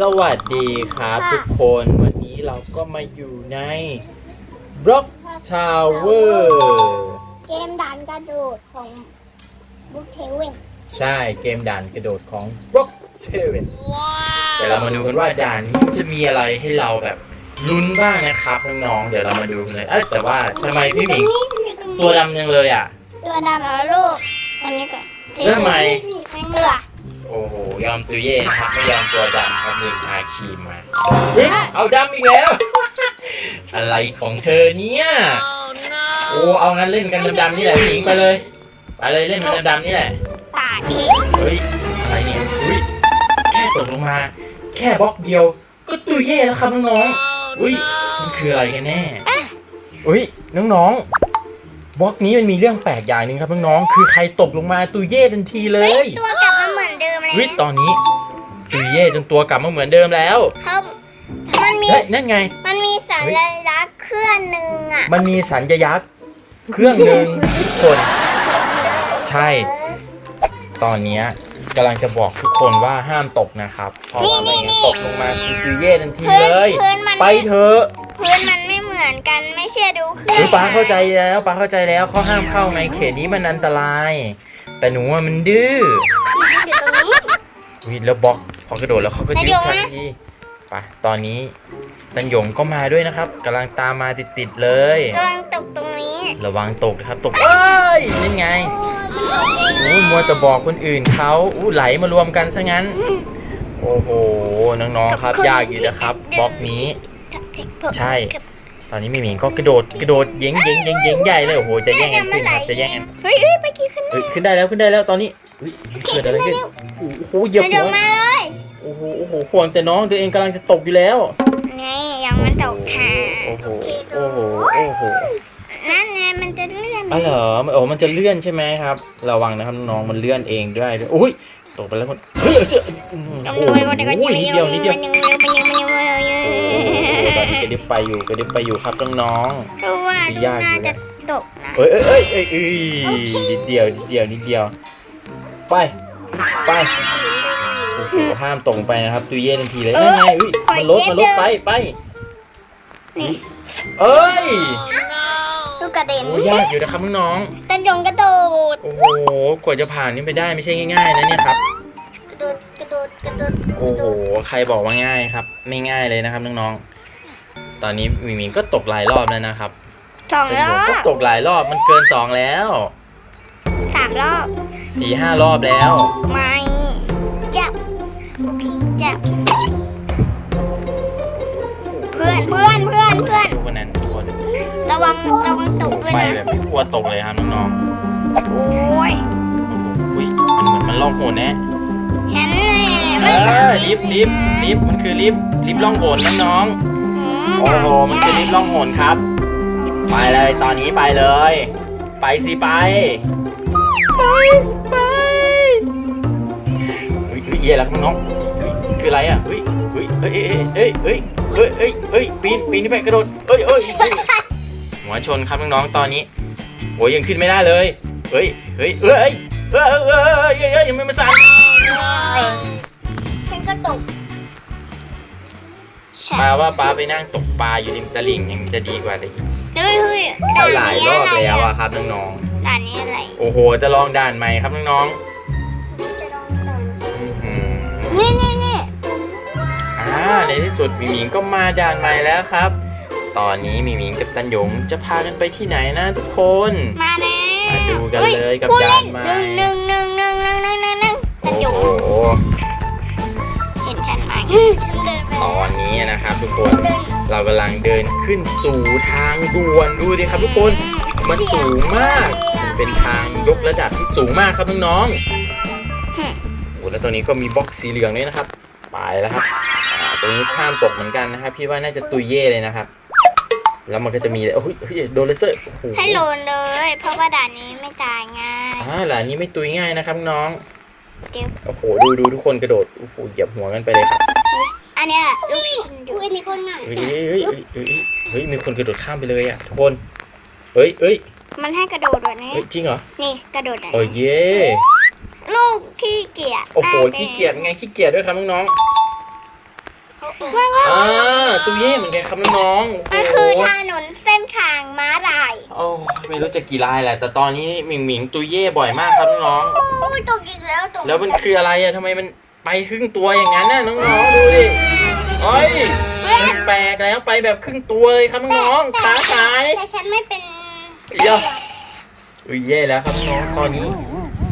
สวัสดีครับทุกคนวันนี้เราก็มาอยู่ใน Block Tower เกมด่านกระโดดของบุ๊กเทเวนใช่เกมด่านกระโดดของ Block 7เดี๋ยวเรามาดูกันว่าด่านนี้จะมีอะไรให้เราแบบลุ้นบ้างนะครับน้องๆเดี๋ยวเรามาดูกันเลยเอ้ยแต่ว่าทำไมพี่หมิงตัวดำยังเลยอะ ตัวดำแล้วลูกอันนี้ก่อนแล้วทำไมเกลือ โอ้โห ยอมตุยเย่นะครับไม่ยอมตัวดำครับลืมทาครีมมาเฮ้ยเอาดำอีกแล้ว อะไรของเธอเนี่ย โอ้เอางั้นเล่นกันดำๆนี่แหละพี่หญิงไปเลย ไปเลยเล่นมันดำๆนี่แหละ ตาดีเฮ้ย อะไรเนี่ยอุ้ยแค่ตกลงมา แค่บล็อกเดียว ก็ตุยเย่แล้วครับน้องๆอุ้ยมันคืออะไรกันแน่อุ้ยน้องๆบล็อกนี้มันมีเรื่องแปลกอย่างหนึ่งครับน้องๆคือใครตกลงมาตุยเย่ทันทีเลย ตัวกลับมา เหมือนเดิมเลยวิตอนนี้ตุยเย่จนตัวกลับมาเหมือนเดิมแล้วเขามันมี เฮ้ยนั่นไง มันมีสัญลักษณ์เครื่องหนึ่งอะมันมีสัญยักษ์เครื่องหนึ่งทุกคน ใช่ ตอนเนี้ยกำลังจะบอกทุกคนว่าห้ามตกนะครับเพราะว่าไม่งั้นตกลงมาคือตุยเย่ทันทีพื้นเลย พื้นมันไปเถอะพื้นมันไม่เหมือนกันไม่เชื่อดูเครื่หรือป้าเข้าใจแล้วป้าเข้าใจแล้วเขาห้ามเข้าไงเขตนี้มันอันตราย แต่หนูว่ามันดื้ออยู่ตรงนี้ วิแล้วบล็อกพอกระโดดแล้วเขาก็ยืดนายยงทันนะทีไปตอนนี้ตันหยงก็มาด้วยนะครับกำลังตามมาติดๆเลย กำลังตกตรงนี้ ระวังตกนะครับตกเอ้ยนี่ไงโอ้ยมันตกเองอู้มัวแต่บอกคนอื่นเขาอู้ไหลมารวมกันซะงั้น โอ้โหน้องๆครับ ยากอยู่นะครับบล็อกนี้ ใช่ ตอนนี้มีหมิงก็กระโดดกระโดดเย้งเย้งเย้งเย้งใหญ่เลยโอ้โหจะแย่งกันขึ้นครับจะแย่งกันเฮ้ยเฮ้ยไปกี่ขึ้นเอ้ยขึ้นได้แล้วขึ้นได้แล้วตอนนี้เฮ้ยเกิดอะไรขึ้นโอ้โหเหยียบมาหัเดี๋ยววมาเลยโอ้โหโอ้โหห่วงแต่น้องตัวเองกำลังจะตกอยู่แล้วไงยังมันตกทางโอ้โหโอ้โหโอ้โหนั่นไงมันจะเลื่อนอ๋อเหรอโอ้มันจะเลื่อนใช่ไหมครับ ระวังนะครับน้องๆมันเลื่อนเองด้วยด้วยอุ้ยตกไปแล้วคนเฮ้ยเอาเชื่อโอ้โหกำลังมันก็จะนิดเดียวนิดเดียว อนนี้กระดิบไปอยู่กระดิบไปอยู่ครับน้องเพราะว่าดูน่าจะตกนะๆเอ้ยเอ้ยเอ้ยเอ้ยเอ้ยนิดเดียวนิดเดียวนิดเดียว ไปไปโอ้โหห้ามตกไปนะครับตุยเย่ทันทีเลยนั่นไงอุ้ยมันลดมันลดไปไปนี่เอ้ยลูกกระเด็นโอ้ยากอยู่นะครับน้องตันยงกระโดดๆโอ้โหกว่าจะผ่านนี่ไปได้ไม่ใช่ง่ายๆนะเนี่ยครับ กระโดดกระโดดกระโดดกโอ้ระโหโดดใครบอกว่าง่ายครับ ไม่ง่ายเลยนะครับน้องๆ ตอนนี้มิมิงก็ตกหลายรอบแล้วนะครับสองเป็นรผอมก็บตกหลายรอบมันเกินสองแล้วสามรอบสี่ห้ารอบแล้ว ไม่จับจับเพื่อนเพื่อนเพื่อนเพื่อนดูคนนั้นทุกคนระวังระวังตกด้วยไปนะแบบไม่กลัวตกเลยครับน้องโอ้ยๆโอ้โหอุ้ยมันเหมือนมันล่องหนแนะเห็นเลยเออลิฟต์ลิฟต์ลิฟต์มันคือลิฟต์ลิฟต์ล่องหนน้องๆ โอ้โห มันคือลิฟต์ล่องหนครับ ไปเลยตอนนี้ไปเลย ไปสิไป ไปไปเฮ้ยเฮ้ยเย่แล้วครับน้องคืออะไรอะเฮ้ยเฮ้ยเฮ้ยเฮ้ยเฮ้ยเฮ้ยเฮ้ยเฮ้ยปีนปีนขึ้นไปกระโดดเฮ้ยเฮ้ยหัวชนครับน้องๆตอนนี้โอ้ยยังขึ้นไม่ได้เลยเฮ้ยเฮ้ยเฮ้ยเฮ้ยเฮ้ยเฮ้ยเฮ้ยเฮ้ยยังไม่มาสั่น ใช่ปาว่าป้าไปนั่งตกปลาอยู่ริมตลิ่งยังจะดีกว่าเลยเฮ้ยเฮ้ยเอาหลายรอบแล้วอะครับน้องด่านนี้อะไรๆโอ้โห จะลองด่านใหม่ครับน้องจะลองด่านๆอื้อหือนี่นี่นี่อ่าในที่สุดหมีหมิงก็มาด่านใหม่แล้วครับ ตอนนี้หมีหมิงกับตันหยงจะพากันไปที่ไหนนะทุกคน มาแล้วมาดูกันเลยกับผู้ด่าเล่นนใหม่หนึ่งหนึ่งหนึ่งหนึ่งหนึ่งหนึ่งหนึ่งหนึ่งหนึ่งโอ้ฉันอยู่โห เห็นฉันไหม นนี้นะครับ ทุกคนเรากำลังเดินขึ้นสู่ทางด่วนดูดิครับทุกคนมันสูงมากเป็นทางยกระดับที่สูงมากครับน้องๆโอ้แล้วตัวนี้ก็มีบล็อกสีเหลืองด้วยนะครับไปแล้วครับอ่าตัวนี้ข้ามตกเหมือนกันนะครับพี่ว่าน่าจะตุยเย่เลยนะครับ แล้วมันก็จะมีโอ้ยเฮ้ยโดนเลเซอร์โอ้โหให้โลนเลย เพราะว่าด่านนี้ไม่ตายง่ายอ่าหลานนี้ไม่ตุยง่ายนะครับน้องเจ็บโอ้โห ดูดูทุกคนกระโดด โอ้โห เหยียบหัวกันไปเลยครับ อันเนี้ยลูกชิ้นอยู่อันนี้คนง่ายเฮ้ยเฮ้ยเฮ้ยเฮ้ยเฮ้ยเฮ้ยมีคนกระโดดข้ามไปเลยอะทุกคนเฮ้ยเฮ้ยมันให้กระโดดแบบนี้เฮ้ยจริงเหรอนี่กระโดดแบบโอ้ยนี้เย่ลูกขี้เกียจโอ้โหมากลขี้เกียจไงขี้เกียจด้วยครับน้องๆว่าว่าอ่าตุยเย่เหมือนกันครับน้องๆมันโอ้คือโหถนนเส้นทางม้าลายโอ้ไม่รู้จะกี่ลายแหละแต่ตอนนี้หมิงหมิงตุยเย่บ่อยมากครับน้องโอ้ยตกอีกแล้วตกๆแล้วมันคืออะไรอะทำไมมันไปครึ่งตัวอย่างนั้นน่ะน้องๆดูดิ โอ้ยมันแปลกแล้วไปแบบครึ่งตัวเลยครับน้องๆขาหายแต่ฉันไม่เป็นเดี๋ยวอุ้ยเย่แล้วครับน้องตอนนี้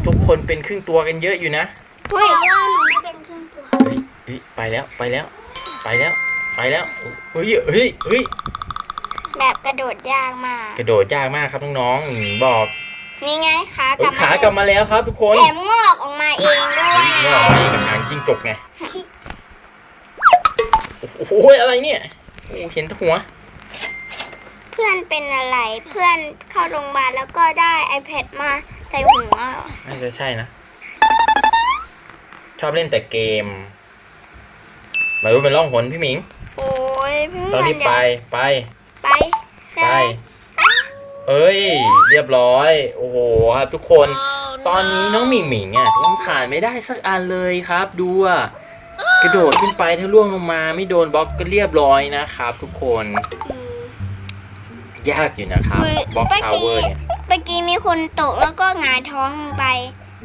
ทุกคนเป็นครึ่งตัวกันเยอะอยู่นะเฮ้ยว่าหนูไม่เป็นครึ่งตัวเฮ้ยเฮ้ยไปแล้วไปแล้ว ไปแล้วไปแล้วเฮ้ยเฮ้ยเฮ้ยแบบกระโดดยากมาก กระโดดยากมากครับน้องๆอืมบอกนี่ไงขากเอ้ลัยบขากลับมาแล้วครับทุกคนแถมงอกออกมาเองด้วยเฮ้ยงอกมาอีกหางจิ้งจกไง โอ้โหอะไรเนี่ยโอ้เห็นแตหัว เพื่อนเป็นอะไรเพื่อนเข้าโรงพยาบาลแล้วก็ได้ iPad มาใส่หัวน่าจะใช่นะ ชอบเล่นแต่เกมมาดูเป็นร่องหนพี่หมิง โอ้ยเพื่อนตอนนี้ไปไปไปไป เอ้ย เรียบร้อย โอ้โหครับทุกคน ตอนนี้น้องหมิงหมิงอะยังผ่านไม่ได้สักอันเลยครับดูอะ กระโดดขึ้นไปถ้าล่วงลงมา ไม่โดนบล็อกก็เรียบร้อยนะครับ ทุกคนอืมยากอยู่นะครับเฮ้ยบล็อกเมื่อทาวกี้เวอร์เนี่ยเมื่อกี้มีคนตกแล้วก็หงายท้องลงไป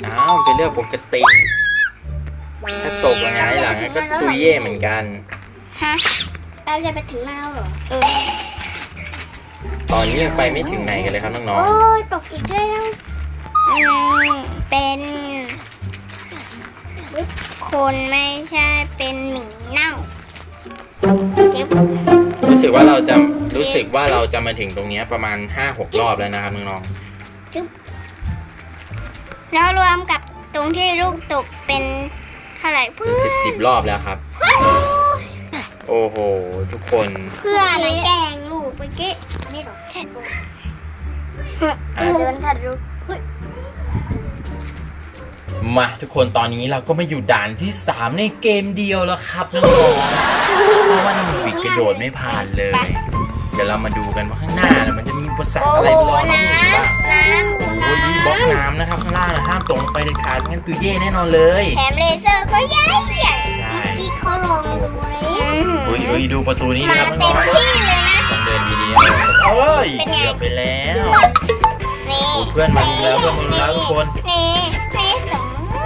อ้าวเป็นเรื่องปกติถ้าตกยังไงหลังก็ตุยเย่เหมือนกันฮะเราจะไปถึงแล้วเหรอเออตอนนี้ยังไปไม่ถึงไหนกันเลยครับน้องโอ้ยตกอีกแล้วอืมเป็นคนไม่ใช่ เป็นหมีเน่าเจ็บๆรู้สึกว่าเราจะรู้สึกว่าเราจะมาถึงตรงเนี้ยประมาณ 5-6 รอบแล้วนะครับน้องแล้วรวมกับตรงที่ลูกตกเป็นเท่าไหร่ๆเพื่เป็นอสิบสิบรอบแล้วครับ โอ้โห ทุกคนเพื่ออะไรแกล้งลูกเมื่อกี้นี่หรอใช่ลูกอะเดินทัดลูก มาทุกคนตอนนี้เราก็มาอยู่ด่านที่ 3 ในเกมเดียวแล้วครับน้องๆเพราะว่าน้องปิดกระโดดไม่ผ่านเลย เดี๋ยวเรามาดูกันว่าข้างหน้าน่ะมันจะมีอุปสรรคโอ้อะไรโหรอน้องหมิงบ้างน้ำน้ำโอ้ยนี่บล็อกน้ำนะครับข้างล่างนะห้ามตกลงไปเด็ดขาดไม่งั้นคือเย่แน่นอนเลยแถมเลเซอร์ก็ใหญ่ใหญ่ใช่ที่เขาลงดูเลยอุ้ยอุ้ยดูประตูนี้มานะครับเต็น้มองที่เลยนะๆต้องเดินดีๆเอ้ยเป็นไงเกือบไปแล้วนี่โอ้ยเพื่อนมาดูแล้วเพื่อนมาดูแล้วทุกคน นี่นี่ส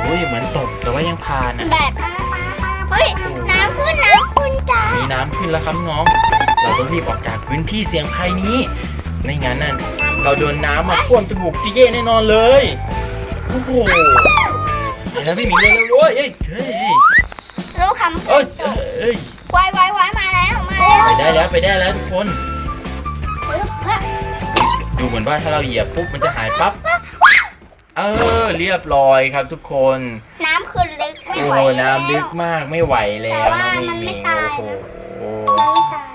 องอุ้ยเหมือนตกแต่ว่ายังผ่านอะแบบเฮ้ยน้ำขึ้นน้ำขึ้นจ้ามีน้ำขึ้นแล้วครับน้อง เราต้องรีบออกจากพื้นที่เสี่ยงภัยนี้ไม่งั้นน่ะเราโดนน้ำมาท่วมจมูกจีเย่แน่นอนเลยโอ้โหเห็นแล้วไม่มีเลยเลยเว้ยเฮ้ยเฮ้ยรู้คำเอ้ยเอ้ยเอ้ยไวไวไวมาแล้วมาแล้วไปได้แล้วไปได้แล้วทุกคนปึ๊บฮะดูเหมือนว่าถ้าเราเหยียบปุ๊บมันจะหายปั๊บ เออ เรียบร้อยครับทุกคน น้ำขึ้นลึกไม่โอ้ไหวน้ำลึกมากไม่ไหวแล้วแต่ว่าน้องมันไม่มิงตายโอ้นะโหไม่ตาย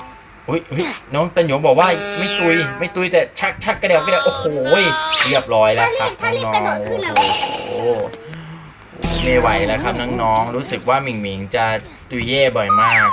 อุ้ยอุ้ยน้องตันหยงบอกว่าไม่ตุย ไม่ตุยแต่ชักชักกระเดียวกระเดียวโอ้โหเรียบร้อยแล้วครับน้องๆโอ้โหไม่ไหวแล้วครับน้องๆรู้สึกว่าหมิงหมิงจะตุยเย่บ่อยมาก